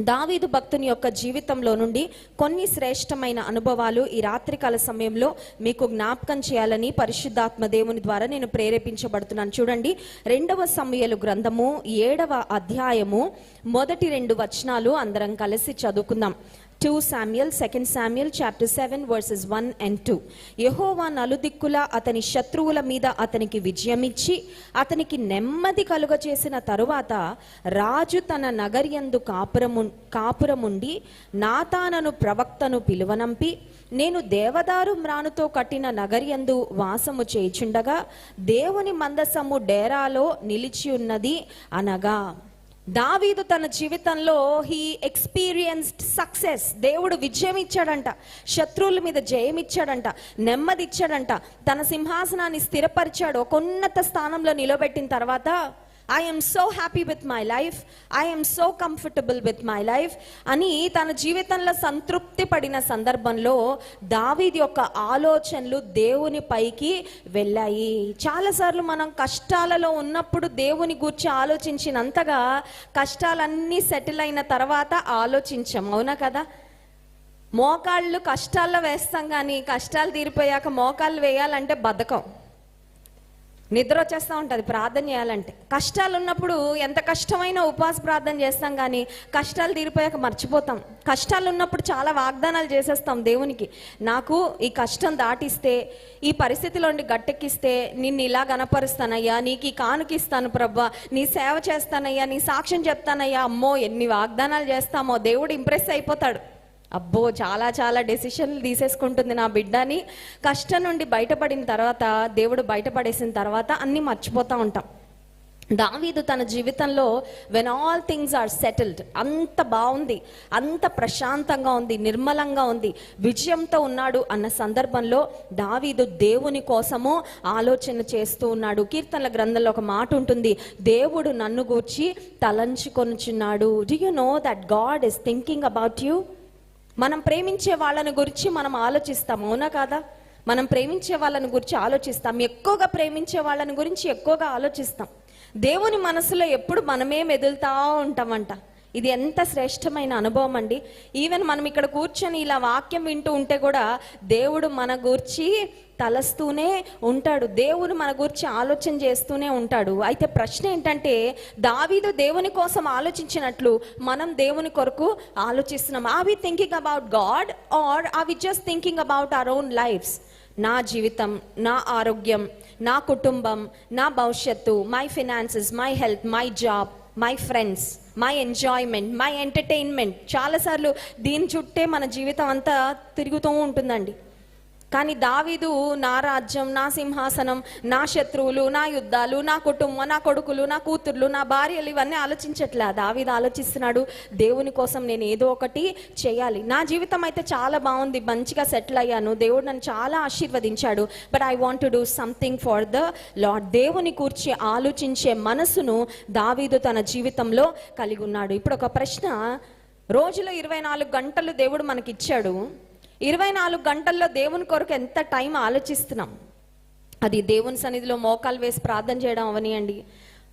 దావీదు భక్తుని యొక్క జీవితంలో నుండి కొన్ని శ్రేష్టమైన అనుభవాలు ఈ రాత్రికాల సమయంలో మీకు జ్ఞాపకం చేయాలని పరిశుద్ధాత్మ దేవుని ద్వారా నేను ప్రేరేపించబడుతున్నాను. చూడండి రెండవ సమయలు గ్రంథము ఏడవ అధ్యాయము మొదటి రెండు వచనాలు అందరం కలిసి చదువుకుందాం. Two Samuel second Samuel chapter seven verses one and two యహోవా నలుదిక్కుల అతని శత్రువుల మీద అతనికి విజయమిచ్చి అతనికి నెమ్మది కలుగ చేసిన తరువాత రాజు తన నగర్యందు కాపురము కాపురముండి నాతానను ప్రవక్తను పిలువనంపి నేను దేవదారు మ్రానుతో కట్టిన నగర్యందు వాసము చేయుచుండగా దేవుని మందసము డేరాలో నిలిచి ఉన్నది అనగా దావీదు తన జీవితంలో హీ ఎక్స్పీరియన్స్డ్ సక్సెస్ దేవుడు విజయం ఇచ్చాడంట శత్రువుల మీద జయం ఇచ్చాడంట నెమ్మది ఇచ్చాడంట తన సింహాసనాన్ని స్థిరపరిచాడు. ఒక ఉన్నత స్థానంలో నిలబెట్టిన తర్వాత I I'm so happy with my life I I'm so comfortable with my life అని తన జీవితంలో సంతృప్తి పడిన సందర్భంలో దావీది యొక్క ఆలోచనలు దేవుని పైకి వెళ్ళాయి. చాలాసార్లు మనం కష్టాలలో ఉన్నప్పుడు దేవుని గురించి ఆలోచించినంతగా కష్టాలన్నీ సెటిల్ అయిన తర్వాత ఆలోచించాం అవునా కదా? మోకాళ్ళు కష్టాల్లో వేస్తాం కానీ కష్టాలు తీరిపోయాక మోకాళ్ళు వేయాలంటే బద్ధకం. నిద్ర వచ్చేస్తూ ఉంటుంది ప్రార్థన చేయాలంటే. కష్టాలు ఉన్నప్పుడు ఎంత కష్టమైనా ఉపవాస ప్రార్థన చేస్తాం కానీ కష్టాలు తీరిపోయాక మర్చిపోతాం. కష్టాలు ఉన్నప్పుడు చాలా వాగ్దానాలు చేసేస్తాం దేవునికి. నాకు ఈ కష్టం దాటిస్తే ఈ పరిస్థితిలోండి గట్టెక్కిస్తే నిన్ను ఇలా గనపరుస్తానయ్యా నీకు ఈ కానుకిస్తాను ప్రభా నీ సేవ చేస్తానయ్యా నీ సాక్ష్యం చెప్తానయ్యా అమ్మో ఎన్ని వాగ్దానాలు చేస్తామో దేవుడు ఇంప్రెస్ అయిపోతాడు. అబ్బో చాలా చాలా డెసిషన్లు తీసేసుకుంటుంది నా బిడ్డని. కష్టం నుండి బయటపడిన తర్వాత దేవుడు బయటపడేసిన తర్వాత అన్నీ మర్చిపోతూ ఉంటాం. దావీదు తన జీవితంలో when all things are settled అంత బాగుంది అంత ప్రశాంతంగా ఉంది నిర్మలంగా ఉంది విజయంతో ఉన్నాడు అన్న సందర్భంలో దావీదు దేవుని కోసము ఆలోచన చేస్తూ ఉన్నాడు. కీర్తనల గ్రంథంలో ఒక మాట ఉంటుంది దేవుడు నన్ను గూర్చి తలంచుకొనుచున్నాడు. Do you know that God is thinking about you మనం ప్రేమించే వాళ్ళని గురించి మనం ఆలోచిస్తాం అవునా కాదా? మనం ప్రేమించే వాళ్ళని గురించి ఆలోచిస్తాం ఎక్కువగా ప్రేమించే వాళ్ళని గురించి ఎక్కువగా ఆలోచిస్తాం. దేవుని మనసులో ఎప్పుడు మనమే మెదులుతా ఉంటామంట. ఇది ఎంత శ్రేష్టమైన అనుభవం అండి. ఈవెన్ మనం ఇక్కడ కూర్చొని ఇలా వాక్యం వింటూ ఉంటే కూడా దేవుడు మన గూర్చి తలస్తూనే ఉంటాడు. దేవుడు మన గురించి ఆలోచన చేస్తూనే ఉంటాడు. అయితే ప్రశ్న ఏంటంటే దావీదు దేవుని కోసం ఆలోచించినట్లు మనం దేవుని కొరకు ఆలోచిస్తున్నాం. Are we thinking about God or are we just thinking about our own lives నా జీవితం నా ఆరోగ్యం నా కుటుంబం నా భవిష్యత్తు my finances my health my job my friends my enjoyment my entertainment చాలాసార్లు దీని చుట్టే మన జీవితం అంతా తిరుగుతూ ఉంటుందండి. కానీ దావీదు నా రాజ్యం నా సింహాసనం నా శత్రువులు నా యుద్ధాలు నా కుటుంబం నా కొడుకులు నా కూతుర్లు నా భార్యలు ఇవన్నీ ఆలోచించట్లే. దావీదు ఆలోచిస్తున్నాడు దేవుని కోసం నేను ఏదో ఒకటి చేయాలి. నా జీవితం అయితే చాలా బాగుంది మంచిగా సెటిల్ అయ్యాను. దేవుడు నన్ను చాలా ఆశీర్వదించాడు. But I want to do something for the lord దేవుని కూర్చి ఆలోచించే మనసును దావీదు తన జీవితంలో కలిగి ఉన్నాడు. ఇప్పుడు ఒక ప్రశ్న రోజులో ఇరవై నాలుగు గంటలు దేవుడు మనకిచ్చాడు. ఇరవై నాలుగు గంటల్లో దేవుని కొరకు ఎంత టైం ఆలోచిస్తున్నాం? అది దేవుని సన్నిధిలో మోకాలు వేసి ప్రార్థన చేయడం అవనియండి.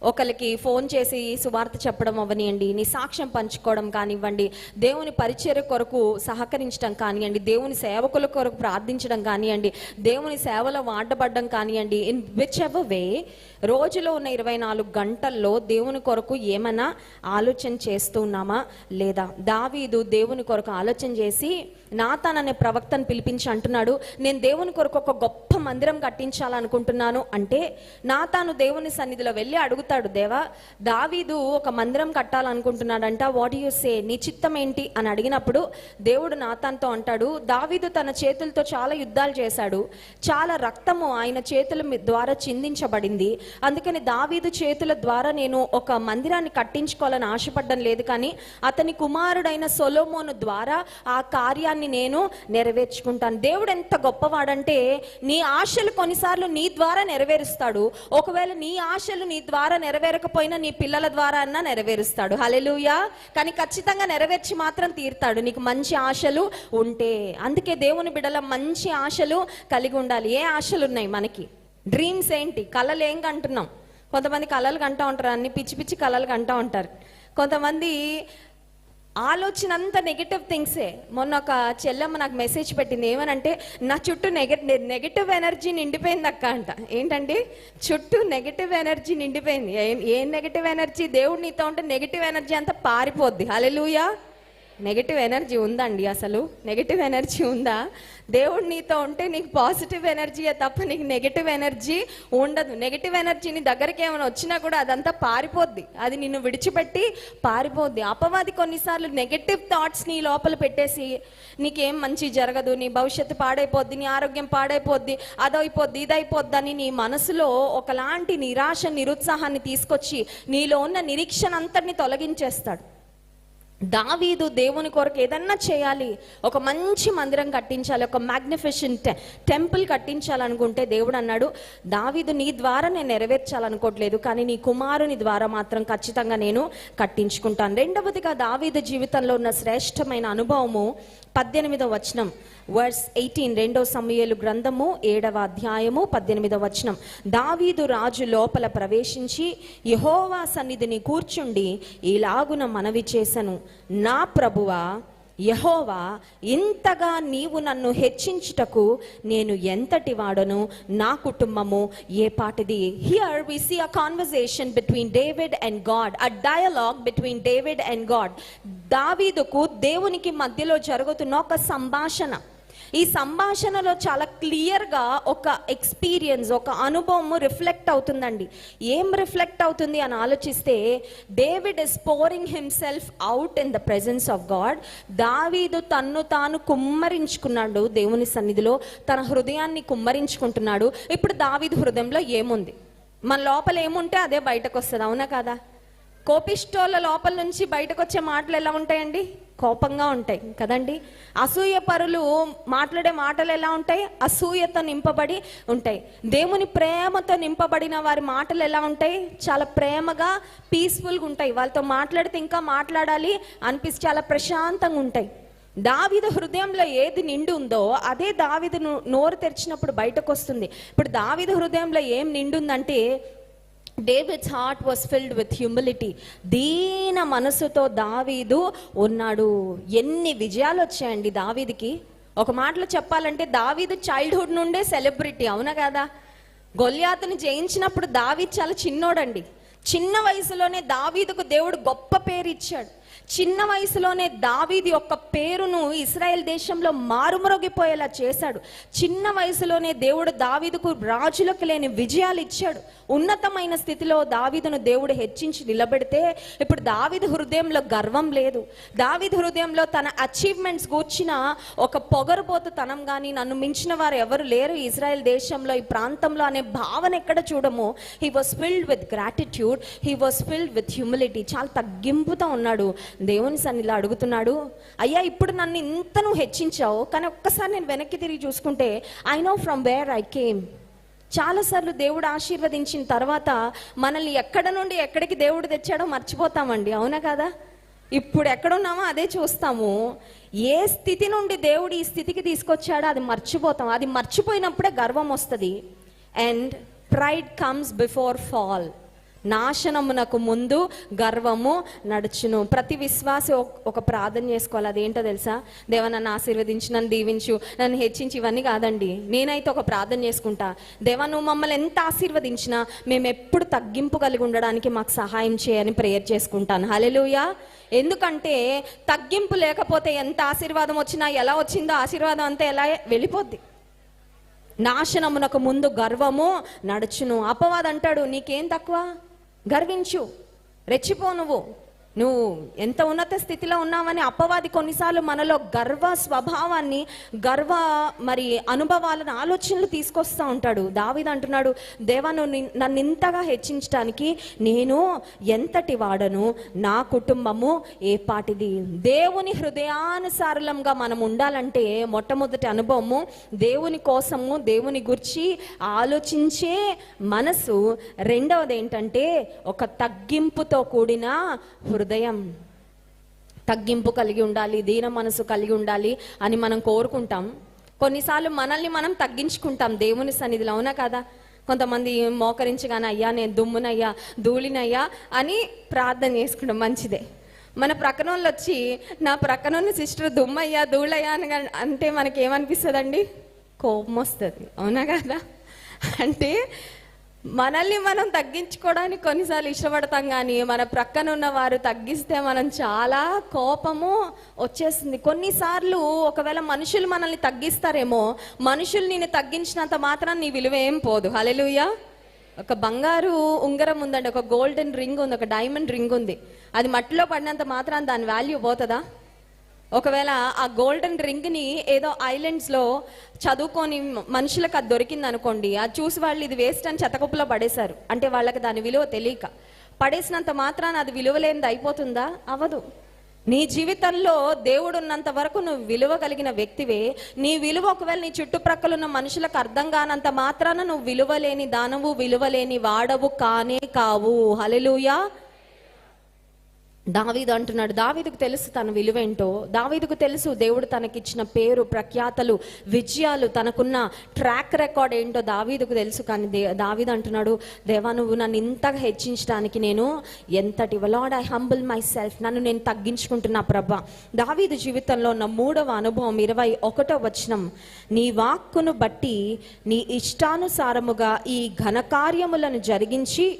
ఒకరికి ఫోన్ చేసి సువార్త చెప్పడం అవనియండి. నీ సాక్ష్యం పంచుకోవడం కానివ్వండి. దేవుని పరిచర్య కొరకు సహకరించడం కానివ్వండి దేవుని సేవకుల కొరకు ప్రార్థించడం కానివ్వండి దేవుని సేవలో వాడబడడం కానివ్వండి ఇన్ విచ్ ఎవర్ వే రోజులో ఉన్న ఇరవై నాలుగు గంటల్లో దేవుని కొరకు ఏమైనా ఆలోచన చేస్తూ ఉన్నామా లేదా? దావీదు దేవుని కొరకు ఆలోచన చేసి నాతాన్ అనే ప్రవక్తను పిలిపించి అంటున్నాడు నేను దేవుని కొరకు ఒక గొప్ప మందిరం కట్టించాలనుకుంటున్నాను. అంటే నాతాను దేవుని సన్నిధిలో వెళ్ళి అడుగుతాడు దేవా దావీదు ఒక మందిరం కట్టాలనుకుంటున్నాడంట వాట్ యు సే నీ చిత్తం ఏంటి? అని అడిగినప్పుడు దేవుడు నాతాన్తో అంటాడు దావీదు తన చేతులతో చాలా యుద్ధాలు చేశాడు చాలా రక్తము ఆయన చేతుల ద్వారా చిందించబడింది అందుకని దావీదు చేతుల ద్వారా నేను ఒక మందిరాన్ని కట్టించుకోవాలని ఆశపడ్డం లేదు కానీ అతని కుమారుడైన సొలోమోను ద్వారా ఆ కార్యాన్ని నేను నెరవేర్చుకుంటాను. దేవుడు ఎంత గొప్పవాడంటే నీ ఆశలు కొన్నిసార్లు నీ ద్వారా నెరవేరుస్తాడు. ఒకవేళ నీ ఆశలు నీ ద్వారా నెరవేరకపోయినా నీ పిల్లల ద్వారా అన్నా నెరవేరుస్తాడు. హలెలుయా కానీ ఖచ్చితంగా నెరవేర్చి మాత్రం తీరుతాడు. నీకు మంచి ఆశలు ఉంటే. అందుకే దేవుని బిడల మంచి ఆశలు కలిగి ఉండాలి. ఏ ఆశలు ఉన్నాయి మనకి? డ్రీమ్స్ ఏంటి? కళలు ఏం కంటున్నాం? కొంతమంది కళలు కంటూ ఉంటారు అన్ని పిచ్చి పిచ్చి కళలు కంటూ ఉంటారు. కొంతమంది ఆలోచన అంతా నెగిటివ్ థింగ్సే మొన్న ఒక చెల్లెమ్మ నాకు మెసేజ్ పెట్టింది ఏమనంటే నా చుట్టూ నెగటివ్ నెగిటివ్ ఎనర్జీ నిండిపోయింది అక్క అంట. ఏంటండి? చుట్టూ నెగిటివ్ ఎనర్జీ నిండిపోయింది. ఏం ఏం నెగిటివ్ ఎనర్జీ దేవుడు నీతో ఉంటే నెగిటివ్ ఎనర్జీ అంతా పారిపోద్ది. హలెలుయా నెగిటివ్ ఎనర్జీ ఉందండి అసలు. నెగిటివ్ ఎనర్జీ ఉందా? దేవుడు నీతో ఉంటే నీకు పాజిటివ్ ఎనర్జీయే తప్ప నీకు నెగిటివ్ ఎనర్జీ ఉండదు. నెగిటివ్ ఎనర్జీ నీ దగ్గరికి ఏమైనా వచ్చినా కూడా అదంతా పారిపోద్ది. అది నిన్ను విడిచిపెట్టి పారిపోద్ది. అపవాది కొన్నిసార్లు నెగిటివ్ థాట్స్ నీ లోపల పెట్టేసి నీకేం మంచి జరగదు నీ భవిష్యత్తు పాడైపోద్ది నీ ఆరోగ్యం పాడైపోద్ది అదైపోద్ది ఇదైపోద్ది అని నీ మనసులో ఒకలాంటి నిరాశ నిరుత్సాహాన్ని తీసుకొచ్చి నీలో ఉన్న నిరీక్షణ అంతటిని తొలగించేస్తాడు. దావీదు దేవుని కొరకు ఏదన్నా చేయాలి ఒక మంచి మందిరం కట్టించాలి ఒక మ్యాగ్నిఫిషెంట్ టెంపుల్ కట్టించాలనుకుంటే దేవుడు అన్నాడు దావీదు నీ ద్వారా నేను నెరవేర్చాలనుకోవట్లేదు కానీ నీ కుమారుని ద్వారా మాత్రం ఖచ్చితంగా నేను కట్టించుకుంటాను. రెండవదిగా దావీదు జీవితంలో ఉన్న శ్రేష్టమైన అనుభవము పద్దెనిమిదవ వచనం వర్స్ ఎయిటీన్ రెండో సమయలు గ్రంథము ఏడవ అధ్యాయము పద్దెనిమిదవ వచనం. దావీదు రాజు లోపల ప్రవేశించి యహోవా సన్నిధిని కూర్చుండి ఇలాగున మనవి చేశాను నా ప్రభువా యహోవా ఇంతగా నీవు నన్ను హెచ్చించుటకు నేను ఎంతటి వాడను? నా కుటుంబము ఏ పాటిది? Here we see a conversation between David and God a dialogue between David and God దావీదుకు దేవునికి మధ్యలో జరుగుతున్న ఒక సంభాషణ. ఈ సంభాషణలో చాలా క్లియర్గా ఒక ఎక్స్పీరియన్స్ ఒక అనుభవం రిఫ్లెక్ట్ అవుతుందండి. ఏం రిఫ్లెక్ట్ అవుతుంది అని ఆలోచిస్తే David is pouring himself out in the presence of God దావీదు తన్ను తాను కుమ్మరించుకున్నాడు దేవుని సన్నిధిలో. తన హృదయాన్ని కుమ్మరించుకుంటున్నాడు. ఇప్పుడు దావీదు హృదయంలో ఏముంది? మన లోపల ఏముంటే అదే బయటకు వస్తుంది అవునా కదా? కోపిష్టోళ్ళ లోపల నుంచి బయటకు వచ్చే మాటలు ఎలా ఉంటాయండి? కోపంగా ఉంటాయి కదండి? అసూయ పరులు మాట్లాడే మాటలు ఎలా ఉంటాయి? అసూయతో నింపబడి ఉంటాయి. దేవుని ప్రేమతో నింపబడిన వారి మాటలు ఎలా ఉంటాయి? చాలా ప్రేమగా పీస్ఫుల్గా ఉంటాయి. వాళ్ళతో మాట్లాడితే ఇంకా మాట్లాడాలి అనిపిస్తే చాలా ప్రశాంతంగా ఉంటాయి. దావిద హృదయంలో ఏది నిండు ఉందో అదే దావిదు నోరు తెరిచినప్పుడు బయటకు వస్తుంది ఇప్పుడు దావిద హృదయంలో ఏం నిండుందంటే David's heart was filled with humility దీన మనసుతో దావీదు ఉన్నాడు. ఎన్ని విజయాలు వచ్చాయండి దావీదికి? ఒక మాటలో చెప్పాలంటే దావీదు చైల్డ్హుడ్ నుండే సెలబ్రిటీ అవునా కదా? గొల్యాతను జయించినప్పుడు దావీద్ చాలా చిన్నోడండి. చిన్న వయసులోనే దావీదుకు దేవుడు గొప్ప పేరు ఇచ్చాడు. చిన్న వయసులోనే దావీది యొక్క పేరును ఇస్రాయెల్ దేశంలో మారుమరొగిపోయేలా చేశాడు. చిన్న వయసులోనే దేవుడు దావీదుకు రాజులకు లేని విజయాలు ఇచ్చాడు. ఉన్నతమైన స్థితిలో దావీదును దేవుడు హెచ్చించి నిలబెడితే ఇప్పుడు దావీదు హృదయంలో గర్వం లేదు. దావీదు హృదయంలో తన అచీవ్మెంట్స్ కూర్చిన ఒక పొగరుబోతు తనం కానీ నన్ను మించిన వారు ఎవరు లేరు ఇజ్రాయెల్ దేశంలో ఈ ప్రాంతంలో అనే భావన ఎక్కడ చూడము. He was filled with gratitude he was filled with humility చాలా తగ్గింపుతో ఉన్నాడు. దేవుని సన్నిలో అడుగుతున్నాడు అయ్యా ఇప్పుడు నన్ను ఇంత నువ్వు హెచ్చించావు కానీ ఒక్కసారి నేను వెనక్కి తిరిగి చూసుకుంటే I know from where I came చాలాసార్లు దేవుడు ఆశీర్వదించిన తర్వాత మనల్ని ఎక్కడ నుండి ఎక్కడికి దేవుడు తెచ్చాడో మర్చిపోతామండి అవునా కదా? ఇప్పుడు ఎక్కడున్నామో అదే చూస్తాము. ఏ స్థితి నుండి దేవుడు ఈ స్థితికి తీసుకొచ్చాడో అది మర్చిపోతాం. అది మర్చిపోయినప్పుడే గర్వం వస్తుంది. And pride comes before fall నాశనమునకు ముందు గర్వము నడుచును. ప్రతి విశ్వాసి ఒక- ప్రార్థన చేసుకోవాలి. అదేంటో తెలుసా? దేవ నన్ను ఆశీర్వదించి నన్ను దీవించు నన్ను హెచ్చించి ఇవన్నీ కాదండి. నేనైతే ఒక ప్రార్థన చేసుకుంటా. దేవ నువ్వు మమ్మల్ని ఎంత ఆశీర్వదించినా మేము ఎప్పుడు తగ్గింపు కలిగి ఉండడానికి మాకు సహాయం చేయని ప్రేయర్ చేసుకుంటాను. హలెలుయా ఎందుకంటే తగ్గింపు లేకపోతే ఎంత ఆశీర్వాదం వచ్చినా ఎలా వచ్చిందో ఆశీర్వాదం అంతా ఎలా వెళ్ళిపోద్ది. నాశనమునకు ముందు గర్వము నడుచును. అపవాదంటాడు నీకేం తక్కువ? గర్వించు రెచ్చిపో నువ్వు నువ్వు ఎంత ఉన్నత స్థితిలో ఉన్నావని అపవాది కొన్నిసార్లు మనలో గర్వ స్వభావాన్ని గర్వ మరి అనుభవాలను ఆలోచనలు తీసుకొస్తూ ఉంటాడు. దావిద అంటున్నాడు దేవా నువ్వు నన్ను ఇంతగా హెచ్చించడానికి నేను ఎంతటి వాడను? నా కుటుంబము ఏ పాటిది? దేవుని హృదయానుసారులంగా మనం ఉండాలంటే మొట్టమొదటి అనుభవము దేవుని కోసము దేవుని గురించి ఆలోచించే మనసు. రెండవది ఏంటంటే ఒక తగ్గింపుతో కూడిన హృదయ. తగ్గింపు కలిగి ఉండాలి దీన మనసు కలిగి ఉండాలి అని మనం కోరుకుంటాం. కొన్నిసార్లు మనల్ని మనం తగ్గించుకుంటాం దేవుని సన్నిధిలో అవునా కదా? కొంతమంది మోకరించగానే అయ్యా నేను దుమ్మునయ్యా ధూళినయ్యా అని ప్రార్థన చేసుకుంటాం మంచిదే. మన ప్రక్కన వాళ్ళు వచ్చి నా ప్రక్కన ఉన్న సిస్టర్ దుమ్మయ్యా ధూళయ్యా అని అంటే మనకి అండి కోపం వస్తుంది అవునా కదా? అంటే మనల్ని మనం తగ్గించుకోవడానికి కొన్నిసార్లు ఇష్టపడతాం కానీ మన ప్రక్కన ఉన్న వారు తగ్గిస్తే మనం చాలా కోపము వచ్చేస్తుంది. కొన్నిసార్లు ఒకవేళ మనుషులు మనల్ని తగ్గిస్తారేమో మనుషులు నేను తగ్గించినంత మాత్రం నీ విలువ ఏం పోదు. హలెలుయా ఒక బంగారు ఉంగరం ఉందండి ఒక గోల్డెన్ రింగ్ ఉంది ఒక డైమండ్ రింగ్ ఉంది. అది మట్టిలో పడినంత మాత్రం దాని వాల్యూ పోతుందా? ఒకవేళ ఆ గోల్డెన్ రింగ్ని ఏదో ఐలాండ్స్లో చదువుకొని మనుషులకు అది దొరికింది అనుకోండి అది చూసి వాళ్ళు ఇది వేస్ట్ అని చెత్తకుప్పలో పడేశారు. అంటే వాళ్ళకి దాని విలువ తెలియక. పడేసినంత మాత్రాన అది విలువ లేనిది అయిపోతుందా? అవదు. నీ జీవితంలో దేవుడు ఉన్నంత వరకు నువ్వు విలువ కలిగిన వ్యక్తివే. నీ విలువ ఒకవేళ నీ చుట్టుప్రక్కల ఉన్న మనుషులకు అర్థం కానంత మాత్రాన నువ్వు విలువలేని దానవు విలువలేని వాడవు కానే కావు. హలెలుయా దావీదు అంటున్నాడు దావీదుకు తెలుసు తన విలువేంటో దావీదుకు తెలుసు దేవుడు తనకిచ్చిన పేరు ప్రఖ్యాతలు విజయాలు తనకున్న ట్రాక్ రికార్డ్ ఏంటో దావీదుకు తెలుసు. కానీ దే దావీదు అంటున్నాడు దేవా నువ్వు నన్ను ఇంతగా హెచ్చించడానికి నేను ఎంతటి lord I humble myself నన్ను నేను తగ్గించుకుంటున్నా ప్రభా. దావీదు జీవితంలో ఉన్న మూడవ అనుభవం ఇరవై ఒకటో వచనం నీ వాక్కును బట్టి నీ ఇష్టానుసారముగా ఈ ఘనకార్యములను జరిగించి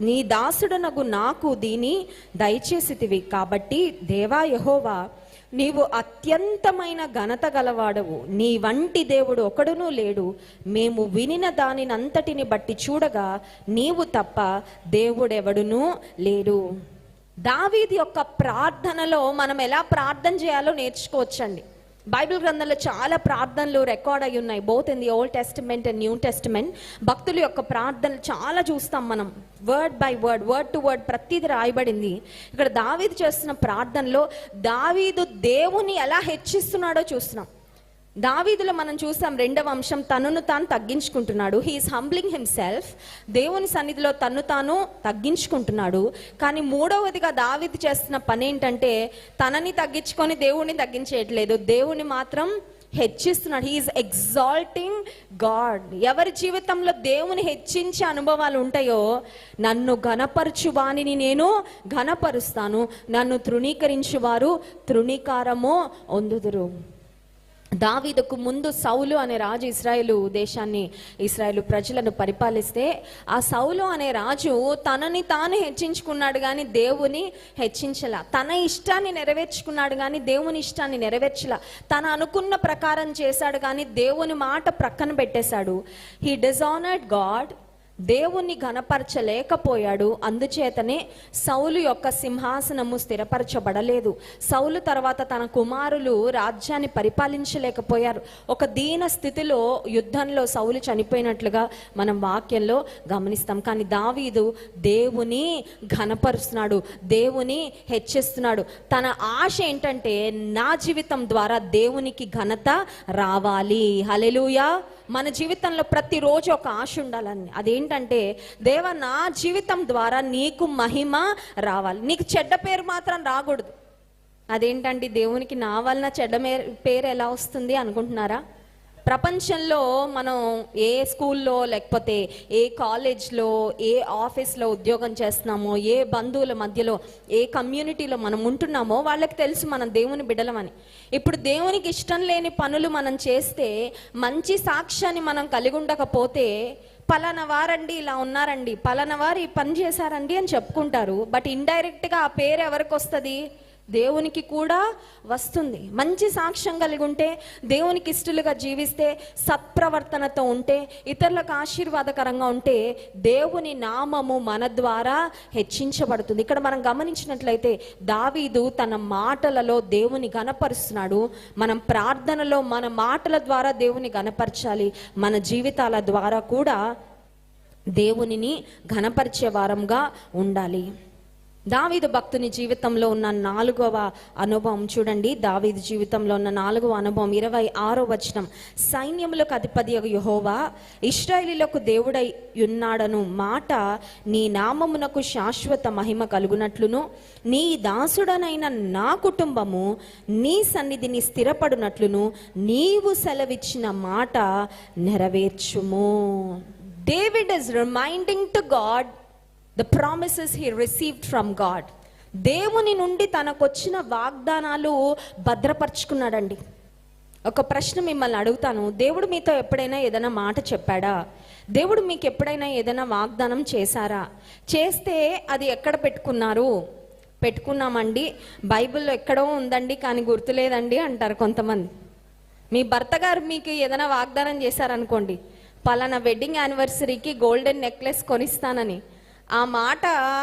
నీ దాసుడనగు నాకు దీని దయచేసితివి. కాబట్టి దేవా యహోవా నీవు అత్యంతమైన ఘనత గలవాడవు. నీ వంటి దేవుడు ఒకడునూ లేడు. మేము వినిన దానినంతటిని బట్టి చూడగా నీవు తప్ప దేవుడెవడునూ లేడు. దావీది యొక్క ప్రార్థనలో మనం ఎలా ప్రార్థన చేయాలో నేర్చుకోవచ్చండి. బైబిల్ గ్రంథంలో చాలా ప్రార్థనలు రికార్డ్ అయి ఉన్నాయి. Both in the old testament and new testament భక్తుల యొక్క ప్రార్థనలు చాలా చూస్తాం మనం. Word by word word to word ప్రతిదీ రాయబడింది. ఇక్కడ దావీదు చేస్తున్న ప్రార్థనలో దావీదు దేవుని ఎలా హెచ్చిస్తున్నాడో చూస్తున్నాం. దావీదులో మనం చూసాం రెండవ అంశం తనను తాను తగ్గించుకుంటున్నాడు. హీఈస్ హంబ్లింగ్ హిమ్సెల్ఫ్ దేవుని సన్నిధిలో తన్ను తాను తగ్గించుకుంటున్నాడు. కానీ మూడవదిగా దావీదు చేస్తున్న పని ఏంటంటే తనని తగ్గించుకొని దేవుణ్ణి తగ్గించేయట్లేదు. దేవుని మాత్రం హెచ్చిస్తున్నాడు. హీఈస్ ఎగ్జాల్టింగ్ గాడ్ ఎవరి జీవితంలో దేవుని హెచ్చించే అనుభవాలు ఉంటాయో నన్ను ఘనపరచు వాణిని నేను ఘనపరుస్తాను. నన్ను తృణీకరించు వారు తృణీకారము అందుదురు దావీదకు ముందు సౌలు అనే రాజు ఇస్రాయేలు దేశాన్ని ఇస్రాయేలు ప్రజలను పరిపాలిస్తే ఆ సౌలు అనే రాజు తనని తాను హెచ్చించుకున్నాడు కానీ దేవుని హెచ్చించలా. తన ఇష్టాన్ని నెరవేర్చుకున్నాడు కానీ దేవుని ఇష్టాన్ని నెరవేర్చలా. తను అనుకున్న ప్రకారం చేశాడు కానీ దేవుని మాట ప్రక్కన పెట్టేశాడు. హీ డిజానర్డ్ గాడ్ దేవుణ్ణి ఘనపరచలేకపోయాడు. అందుచేతనే సౌలు యొక్క సింహాసనము స్థిరపరచబడలేదు. సౌలు తర్వాత తన కుమారులు రాజ్యాన్ని పరిపాలించలేకపోయారు. ఒక దీన స్థితిలో యుద్ధంలో సౌలు చనిపోయినట్లుగా మనం వాక్యంలో గమనిస్తాం. కానీ దావీదు దేవుని ఘనపరుస్తున్నాడు. దేవుని హెచ్చిస్తున్నాడు. తన ఆశ ఏంటంటే నా జీవితం ద్వారా దేవునికి ఘనత రావాలి. హలెలుయా మన జీవితంలో ప్రతిరోజు ఒక ఆశ ఉండాలని. అదేంటంటే దేవ నా జీవితం ద్వారా నీకు మహిమ రావాలి. నీకు చెడ్డ పేరు మాత్రం రాకూడదు. అదేంటండి దేవునికి నా వలన చెడ్డ మే- పేరు ఎలా వస్తుంది అనుకుంటున్నారా? ప్రపంచంలో మనం ఏ స్కూల్లో లేకపోతే ఏ కాలేజ్లో ఏ ఆఫీస్లో ఉద్యోగం చేస్తున్నామో ఏ బంధువుల మధ్యలో ఏ కమ్యూనిటీలో మనం ఉంటున్నామో వాళ్ళకి తెలుసు మనం దేవుని బిడలమని ఇప్పుడు దేవునికి ఇష్టం లేని పనులు మనం చేస్తే మంచి సాక్ష్యాన్ని మనం కలిగి ఉండకపోతే పలానా వారండి ఇలా ఉన్నారండి పలానా వారు ఈ పని చేశారండి అని చెప్పుకుంటారు. బట్ ఇండైరెక్ట్గా ఆ పేరు ఎవరికి వస్తుంది? దేవునికి కూడా వస్తుంది. మంచి సాక్ష్యం కలిగి ఉంటే దేవునికి ఇష్టలుగా జీవిస్తే సత్ప్రవర్తనతో ఉంటే ఇతరులకు ఆశీర్వాదకరంగా ఉంటే దేవుని నామము మన ద్వారా హెచ్చించబడుతుంది. ఇక్కడ మనం గమనించినట్లయితే దావీదు తన మాటలలో దేవుని గనపరుస్తున్నాడు. మనం ప్రార్థనలో మన మాటల ద్వారా దేవుని గనపరచాలి. మన జీవితాల ద్వారా కూడా దేవునిని ఘనపరిచే వారంగా ఉండాలి. దావీదు భక్తుని జీవితంలో ఉన్న నాలుగవ అనుభవం చూడండి. దావీదు జీవితంలో ఉన్న నాలుగవ అనుభవం ఇరవై ఆరో వచనం. సైన్యములకు అధిపతి యహోవా ఇస్రాయేలీలకు దేవుడై ఉన్నాడను మాట నీ నామమునకు శాశ్వత మహిమ కలుగునట్లును. నీ దాసుడనైన నా కుటుంబము నీ సన్నిధిని స్థిరపడునట్లును. నీవు సెలవిచ్చిన మాట నెరవేర్చుము. David is reminding to God the promises he received from God దేవుని నుండి తనకొచ్చిన వాగ్దానాలు భద్రపరుచుకున్నాడండి. ఒక ప్రశ్న మిమ్మల్ని అడుగుతాను. దేవుడు మీతో ఎప్పుడైనా ఏదైనా మాట చెప్పాడా? దేవుడు మీకు ఎప్పుడైనా ఏదైనా వాగ్దానం చేశారా? చేస్తే అది ఎక్కడ పెట్టుకున్నారు? పెట్టుకున్నామండి. బైబిల్లో ఎక్కడో ఉందండి కానీ గుర్తులేదండి అంటారు కొంతమంది. మీ భర్త గారు మీకు ఏదైనా వాగ్దానం చేశారనుకోండి. పలానా వెడ్డింగ్ యానివర్సరీకి గోల్డెన్ నెక్లెస్ కొనిస్తానని. ఆ మాట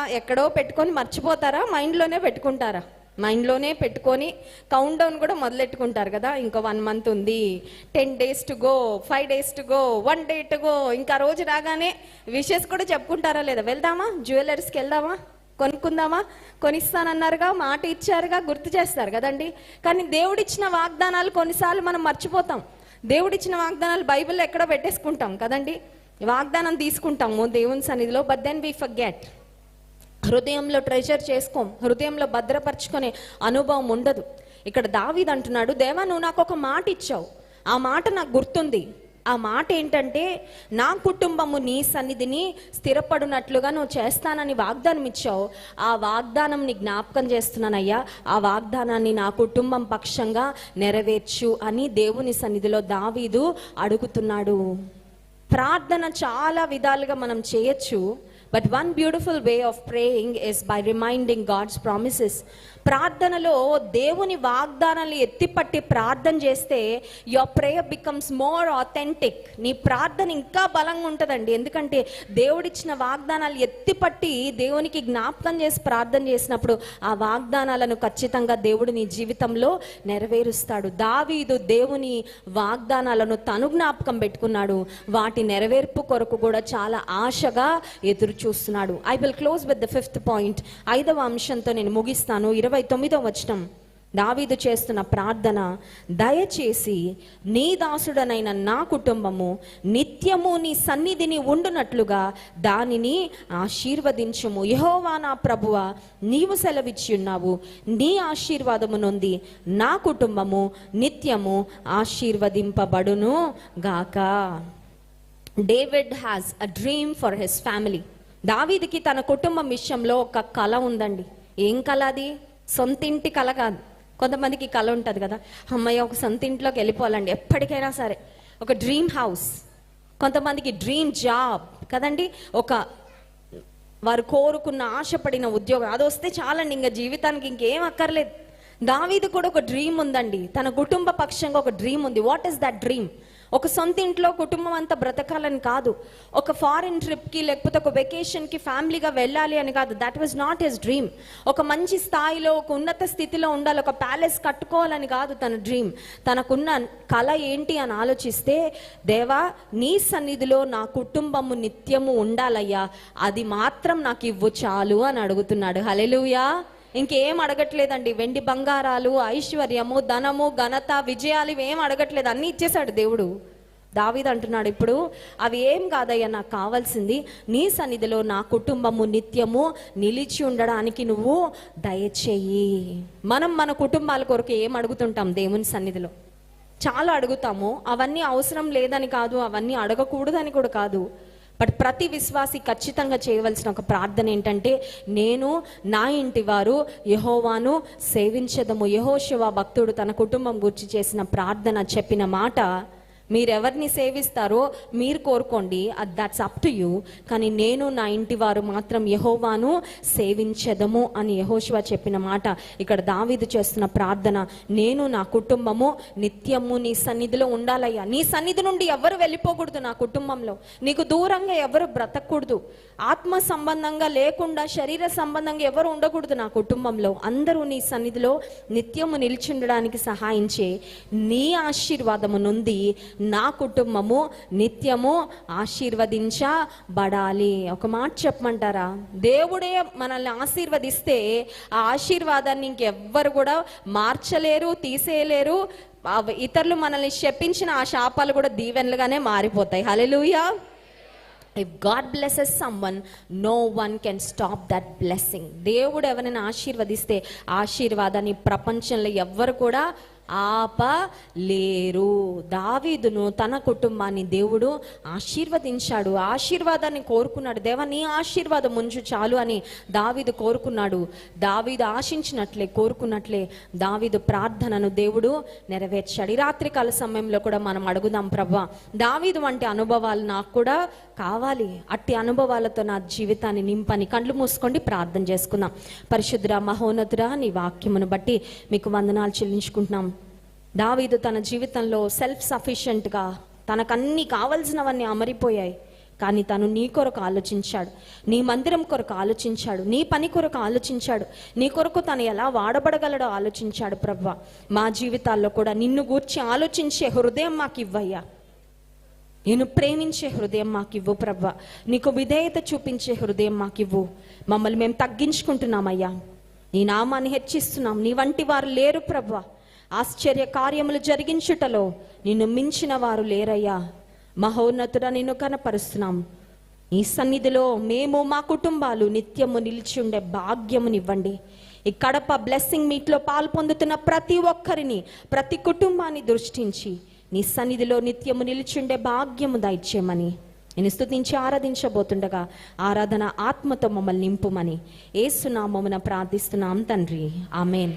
ఎక్కడో పెట్టుకొని మర్చిపోతారా? మైండ్లోనే పెట్టుకుంటారా? మైండ్లోనే పెట్టుకొని కౌంట్ డౌన్ కూడా మొదలెట్టుకుంటారు కదా? ఇంకా వన్ మంత్ ఉంది. Ten days to go five days to go one day to go ఇంకా రోజు రాగానే విషెస్ కూడా చెప్పుకుంటారా లేదా? వెళ్దామా? జ్యువెలర్స్కి వెళ్దామా? కొనుక్కుందామా? కొనిస్తానన్నారుగా మాట ఇచ్చారుగా గుర్తు చేస్తారు కదండి? కానీ దేవుడిచ్చిన వాగ్దానాలు కొన్నిసార్లు మనం మర్చిపోతాం. దేవుడిచ్చిన వాగ్దానాలు బైబిల్లో ఎక్కడో పెట్టేసుకుంటాం కదండి? వాగ్దానం తీసుకుంటాము దేవుని సన్నిధిలో బట్ దెన్ వీ ఫర్గెట్ హృదయంలో ట్రెజర్ చేసుకోం హృదయంలో భద్రపరచుకునే అనుభవం ఉండదు. ఇక్కడ దావీద్ అంటున్నాడు దేవా నువ్వు నాకు ఒక మాట ఇచ్చావు. ఆ మాట నాకు గుర్తుంది. ఆ మాట ఏంటంటే నా కుటుంబము నీ సన్నిధిని స్థిరపడినట్లుగా నువ్వు చేస్తానని వాగ్దానం ఇచ్చావు. ఆ వాగ్దానం నీ జ్ఞాపకం చేస్తున్నానయ్యా. ఆ వాగ్దానాన్ని నా కుటుంబం పక్షంగా నెరవేర్చు అని దేవుని సన్నిధిలో దావీదు అడుగుతున్నాడు. ప్రార్థన చాలా విధాలుగా మనం చేయొచ్చు. But one beautiful way of praying is by reminding God's promises ప్రార్థనలో దేవుని వాగ్దానాలు ఎత్తిపట్టి ప్రార్థన చేస్తే your prayer becomes more authentic నీ ప్రార్థన ఇంకా బలంగా ఉంటుందండి. ఎందుకంటే దేవుడిచ్చిన వాగ్దానాలు ఎత్తిపట్టి దేవునికి జ్ఞాపకం చేసి ప్రార్థన చేసినప్పుడు ఆ వాగ్దానాలను ఖచ్చితంగా దేవుడు నీ జీవితంలో నెరవేరుస్తాడు. దావీదు దేవుని వాగ్దానాలను తను జ్ఞాపకం పెట్టుకున్నాడు. వాటి నెరవేర్పు కొరకు కూడా చాలా ఆశగా ఎదురు చూస్తున్నాడు I will close with the fifth point ఐదవ అంశంతో నేను ముగిస్తాను. ఇరవై తొమ్మిదో వచనం. దావీదు చేస్తున్న ప్రార్థన దయచేసి నీ దాసుడనైన నా కుటుంబము నిత్యము నీ సన్నిధిని ఉండునట్లుగా దానిని ఆశీర్వదించుము. యహోవా నా ప్రభువ నీవు సెలవిచ్చి ఉన్నావు నీ ఆశీర్వాదము నొంది నా కుటుంబము నిత్యము ఆశీర్వదింపబడును గాక. David has a dream for his family. దావీదికి తన కుటుంబం విషయంలో ఒక కళ ఉందండి. ఏం కళ అది? సొంతింటి కళ కాదు. కొంతమందికి కళ ఉంటుంది కదా. అమ్మాయి ఒక సొంతింట్లోకి వెళ్ళిపోవాలండి. ఎప్పటికైనా సరే ఒక డ్రీమ్ హౌస్ కొంతమందికి డ్రీమ్ జాబ్ కదండి. ఒక వారు కోరుకున్న ఆశపడిన ఉద్యోగం. అది వస్తే చాలండి ఇంకా జీవితానికి ఇంకేం అక్కర్లేదు. దావీది కూడా ఒక డ్రీమ్ ఉందండి. తన కుటుంబ పక్షంగా ఒక డ్రీమ్ ఉంది. వాట్ ఈస్ దట్ డ్రీమ్ ఒక సొంత ఇంట్లో కుటుంబం అంతా బ్రతకాలని కాదు. ఒక ఫారిన్ ట్రిప్కి లేకపోతే ఒక వెకేషన్కి ఫ్యామిలీగా వెళ్ళాలి అని కాదు. That was not his dream ఒక మంచి స్థాయిలో ఒక ఉన్నత స్థితిలో ఉండాలి. ఒక ప్యాలెస్ కట్టుకోవాలని కాదు తన డ్రీమ్ తనకున్న కళ ఏంటి అని ఆలోచిస్తే దేవా నీ సన్నిధిలో నా కుటుంబము నిత్యము ఉండాలయ్యా. అది మాత్రం నాకు ఇవ్వు చాలు అని అడుగుతున్నాడు. హలెలుయా ఇంకేం అడగట్లేదండి. వెండి బంగారాలు ఐశ్వర్యము ధనము ఘనత విజయాలు ఇవేం అడగట్లేదు. అన్నీ ఇచ్చేశాడు దేవుడు. దావీద్ అంటున్నాడు ఇప్పుడు అవి ఏం కాదయ్యా? నాకు కావాల్సింది నీ సన్నిధిలో నా కుటుంబము నిత్యము నిలిచి ఉండడానికి నువ్వు దయచేయి. మనం మన కుటుంబాల కొరకు ఏం అడుగుతుంటాం దేవుని సన్నిధిలో? చాలా అడుగుతాము. అవన్నీ అవసరం లేదని కాదు అవన్నీ అడగకూడదని కూడా కాదు. బట్ ప్రతి విశ్వాసి ఖచ్చితంగా చేయవలసిన ఒక ప్రార్థన ఏంటంటే నేను నా ఇంటి వారు యహోవాను సేవించదము. యహోశివ భక్తుడు తన కుటుంబం గురించి చేసిన ప్రార్థన చెప్పిన మాట మీరెవరిని సేవిస్తారో మీరు కోరుకోండి. అది దట్స్ అప్ టు యూ కానీ నేను నా ఇంటి వారు మాత్రం యహోవాను సేవించదము అని యహోశివ చెప్పిన మాట. ఇక్కడ దావీదు చేస్తున్న ప్రార్థన నేను నా కుటుంబము నిత్యము నీ సన్నిధిలో ఉండాలయ్యా. నీ సన్నిధి నుండి ఎవరు వెళ్ళిపోకూడదు నా కుటుంబంలో. నీకు దూరంగా ఎవరు బ్రతకూడదు. ఆత్మ సంబంధంగా లేకుండా శరీర సంబంధంగా ఎవరు ఉండకూడదు నా కుటుంబంలో. అందరూ నీ సన్నిధిలో నిత్యము నిలిచి ఉండడానికి సహాయం చే నీ ఆశీర్వాదము నుండి నా కుటుంబము నిత్యము ఆశీర్వదించబడాలి ఒక మాట చెప్పమంటారా? దేవుడే మనల్ని ఆశీర్వదిస్తే ఆ ఆశీర్వాదాన్ని ఇంకెవ్వరు కూడా మార్చలేరు తీసేయలేరు. ఇతరులు మనల్ని శపించిన ఆ శాపాలు కూడా దీవెనలుగానే మారిపోతాయి. Hallelujah if God blesses someone no one can stop that blessing దేవుడు ఎవరైనా ఆశీర్వదిస్తే ఆశీర్వాదాన్ని ప్రపంచంలో ఎవ్వరు కూడా ఆపలేరు. దావీదును తన కుటుంబాన్ని దేవుడు ఆశీర్వదించాడు. ఆశీర్వాదాన్ని కోరుకున్నాడు. దేవా నీ ఆశీర్వాదం ఉంచు చాలు అని దావీదు కోరుకున్నాడు. దావీదు ఆశించినట్లే కోరుకున్నట్లే దావీదు ప్రార్థనను దేవుడు నెరవేర్చాడు. ఈ రాత్రికాల సమయంలో కూడా మనం అడుగుదాం ప్రభా దావీదు వంటి అనుభవాలు నాకు కూడా కావాలి. అట్టి అనుభవాలతో నా జీవితాన్ని నింపని కళ్ళు మూసుకోండి. ప్రార్థన చేసుకుందాం. పరిశుద్ర మహోన్నతురా నీ వాక్యమును బట్టి మీకు వందనాలు చెల్లించుకుంటున్నాం. దావీదు తన జీవితంలో సెల్ఫ్ సఫిషియెంట్గా తనకన్నీ కావలసినవన్నీ అమరిపోయాయి. కానీ తను నీ కొరకు ఆలోచించాడు. నీ మందిరం కొరకు ఆలోచించాడు. నీ పని కొరకు ఆలోచించాడు. నీ కొరకు తను ఎలా వాడబడగలడో ఆలోచించాడు ప్రవ్వ మా జీవితాల్లో కూడా నిన్ను గూర్చి ఆలోచించే హృదయం మాకు ఇవ్వయ్యా నేను ప్రేమించే హృదయం మాకివ్వు ప్రవ్వ నీకు విధేయత చూపించే హృదయం మాకివ్వు. మమ్మల్ని మేము తగ్గించుకుంటున్నామయ్యా. నీ నామాన్ని హెచ్చిస్తున్నాం. నీ వంటి వారు లేరు ప్రవ్వ ఆశ్చర్య కార్యములు జరిగించుటలో నిన్ను మించిన వారు లేరయ్యా. మహోన్నతుడ నిన్ను కనపరుస్తున్నాం. ఈ సన్నిధిలో మేము మా కుటుంబాలు నిత్యము నిలిచి ఉండే భాగ్యమునివ్వండి. ఈ కడప బ్లెస్సింగ్ మీట్లో పాల్పొందుతున్న ప్రతి ఒక్కరిని ప్రతి కుటుంబాన్ని దృష్టించి నీ సన్నిధిలో నిత్యము నిలిచిండే భాగ్యము దయచేయమని. నేను స్థుతించి ఆరాధించబోతుండగా ఆరాధన ఆత్మతో మమ్మల్ని నింపుమని. ఏసునామమున ప్రార్థిస్తున్నాం తండ్రి. ఆమెన్.